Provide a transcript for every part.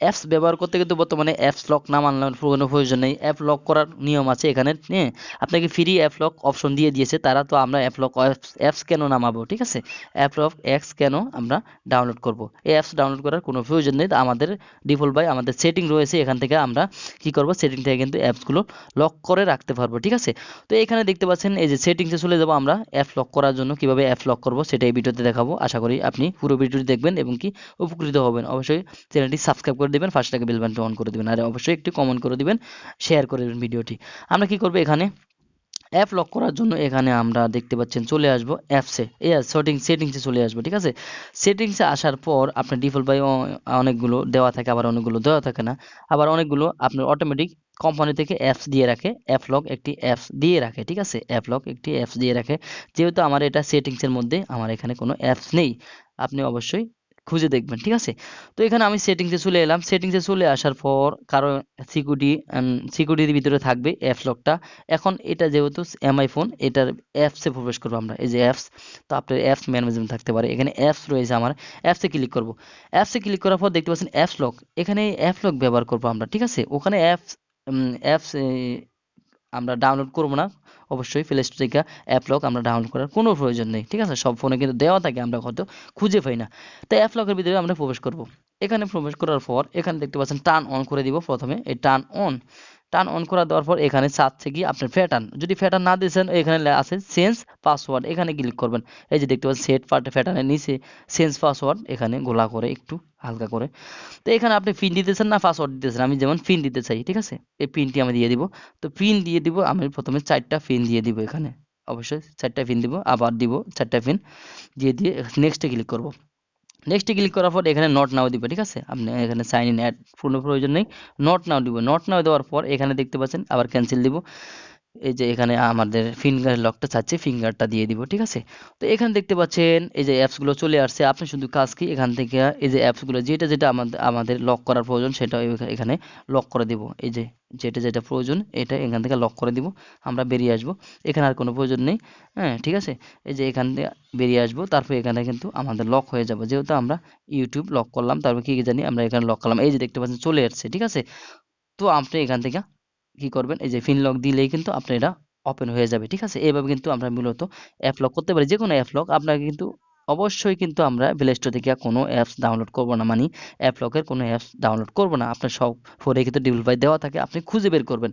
Apps ব্যবহার করতে কিন্তু বর্তমানে অ্যাপস লক না মানলে কোনো প্রয়োজন নেই। অ্যাপ লক করার নিয়ম আছে এখানে হ্যাঁ? আপনাকে ফ্রি অ্যাপ লক অপশন দিয়ে দিয়েছে, তারা তো আমরা অ্যাপ লক অ্যাপস কেন নামাবো, ঠিক আছে? অ্যাপ লক অ্যাপস কেন আমরা ডাউনলোড করব? এই অ্যাপস ডাউনলোড করার কোনো প্রয়োজন নেই। আমাদের ডিফল্ট বাই আমাদের সেটিং রয়েছে, এখান থেকে আমরা কি করব? সেটিং থেকে কিন্তু অ্যাপসগুলো লক করে রাখতে পারব, ঠিক আছে? তো এখানে দেখতে পাচ্ছেন, এই যে সেটিংসে চলে যাব আমরা অ্যাপ লক করার জন্য কীভাবে অ্যাপ লক করব সেটা এই ভিডিওতে দেখাবো। আশা করি আপনি পুরো ভিডিওটি দেখবেন এবং কি উপকৃত হবেন। অবশ্যই চ্যানেলটি সাবস্ক্রাইব করে দেবেন ফার্স্ট থেকে বেল বাটনটি অন করে দেবেন। আর অবশ্যই একটি কমেন্ট করে দিবেন শেয়ার করে দেবেন ভিডিওটি। আমরা কি করব এখানে? অ্যাপ লক করার জন্য এখানে আমরা দেখতে পাচ্ছেন চলে আসব অ্যাপসে এই সেটিং সেটিংসে চলে আসব, ঠিক আছে? সেটিংসে আসার পর আপনার ডিফল্ট বাই অনেকগুলো দেওয়া থাকে, আবার অনেকগুলো দেওয়া থাকে না। আবার অনেকগুলো আপনার অটোমেটিক কোম্পানি থেকে অ্যাপস দিয়ে রাখে। অ্যাপ লক একটি অ্যাপস দিয়ে রাখে, ঠিক আছে? অ্যাপ লক একটি অ্যাপস দিয়ে রাখে। যেহেতু আমার এটা সেটিংসের মধ্যে, আমার এখানে কোনো অ্যাপস নেই। আপনি অবশ্যই খুঁজে দেখবেন, ঠিক আছে? তো এখানে আমি সেটিংসে চলে এলাম। সেটিংসে চলে আসার পর কারও সিকিউরিটি সিকিউরিটির ভিতরে থাকবে অ্যাপস লকটা এখন এটা যেহেতু এমআই ফোন এটার অ্যাপসে প্রবেশ করব আমরা। এই যে অ্যাপস তো আপনার অ্যাপস ম্যানেজমেন্ট থাকতে পারে। এখানে অ্যাপস রয়েছে আমার। অ্যাপসে ক্লিক করব। অ্যাপসে ক্লিক করার পর দেখতে পাচ্ছেন অ্যাপস লক এখানে অ্যাপ লক ব্যবহার করব আমরা, ঠিক আছে? ওখানে অ্যাপস অ্যাপস আমরা ডাউনলোড করব না। অবশ্যই প্লে স্টোর থেকে অ্যাপ লক আমরা ডাউনলোড করার কোনো প্রয়োজন নেই, ঠিক আছে? সব ফোনে কিন্তু দেওয়া থাকে, আমরা হয়তো খুঁজে পাই না। তাই অ্যাপ লকের ভিতরে আমরা প্রবেশ করব। এখানে প্রবেশ করার পর এখানে দেখতে পাচ্ছেন টার্ন অন করে দিব প্রথমে। এই টার্ন অন টার্ন অন করা দেওয়ার পর এখানে চাচ্ছে কি আপনার প্যাটার্ন যদি প্যাটার্ন না দিয়েছেন, এখানে আছে চেঞ্জ পাসওয়ার্ড এখানে ক্লিক করবেন। এই যে দেখতে পাচ্ছেন সেট প্যাটার্নের নিচে চেঞ্জ পাসওয়ার্ড এখানে গোলা করে একটু হালকা করে। তো এখানে আপনি পিন দিতেছেন না পাসওয়ার্ড দিতেছেন। আমি যেমন পিন দিতে চাই, ঠিক আছে? এই পিনটি আমি দিয়ে দিব। তো পিন দিয়ে দিব, আমি প্রথমে চারটা পিন দিয়ে দিব এখানে। অবশ্যই চারটা পিন দিব, আবার দিব চারটা পিন দিয়ে দিয়ে নেক্সটে ক্লিক করব। নেক্সটে ক্লিক করার পর এখানে নট নাও দিবে, ঠিক আছে? আপনি এখানে সাইন ইন অ্যাড কোনো প্রয়োজন নেই। নট নাও দিব। নট নাও দেওয়ার পর এখানে দেখতে পাচ্ছেন, আবার ক্যান্সেল দিব। এই যে এখানে আমাদের ফিঙ্গার লকটা চাচ্ছে ফিঙ্গারটা দিয়ে দিব, ঠিক আছে? তো এখানে দেখতে পাচ্ছেন, এই যে অ্যাপসগুলো চলে আসছে। আপনি শুধু কাজ কি, এখান থেকে এই যে অ্যাপসগুলো যেটা যেটা আমাদের আমাদের লক করার প্রয়োজন, সেটা এখানে লক করে দিব। এই যে যেটা যেটা প্রয়োজন, এটা এখান থেকে লক করে দিব। আমরা বেরিয়ে আসব। এখানে আর কোনো প্রয়োজন নেই হ্যাঁ ঠিক আছে? এই যে এখান থেকে বেরিয়ে আসব, তারপর এখানে কিন্তু আমাদের লক হয়ে যাবে। যেহেতু আমরা ইউটিউব লক করলাম, তারপর কি কি জানি আমরা এখানে লক করলাম। এই যে দেখতে পাচ্ছেন, চলে আসছে ঠিক আছে? তো আপনি এখান থেকে কি করবেন? এই যে ফিন লক দিলেই কিন্তু আপনার এটা ওপেন হয়ে যাবে, ঠিক আছে? এইভাবে কিন্তু আমরা মূলত অ্যাপ লক করতে পারি যে কোনো অ্যাপ লক আপনাকে কিন্তু অবশ্যই কিন্তু আমরা প্লে স্টোর থেকে কোনো অ্যাপস ডাউনলোড করব না মানে অ্যাপ লকের কোনো অ্যাপস ডাউনলোড করব না। আপনার সব ফোনে কিন্তু ডিভেল বাই দেওয়া থাকে, আপনি খুঁজে বের করবেন।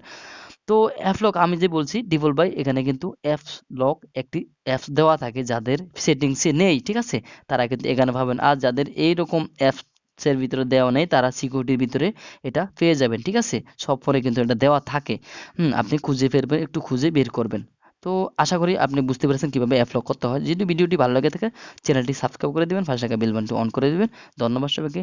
তো অ্যাপ লক আমি যে বলছি ডিভেল বাই এখানে কিন্তু অ্যাপস লক একটি অ্যাপস দেওয়া থাকে, যাদের সেটিংসে নেই, ঠিক আছে? তারা কিন্তু এখানে ভাবেন, আর যাদের এইরকম অ্যাপস এর ভিতরে দেওয়া নেই, তারা সিকিউরিটির ভিতরে এটা পেয়ে যাবেন, ঠিক আছে? সব ফোনে কিন্তু এটা দেওয়া থাকে। হুম, আপনি খুঁজে ফেরবেন একটু খুঁজে বের করবেন। তো আশা করি আপনি বুঝতে পেরেছেন কীভাবে অ্যাপ লক করতে হয়। যদি ভিডিওটি ভালো লাগে থাকে চ্যানেলটি সাবস্ক্রাইব করে দেবেন, পাশে থাকা বেল বাটনটি অন করে দেবেন। ধন্যবাদ সবাইকে।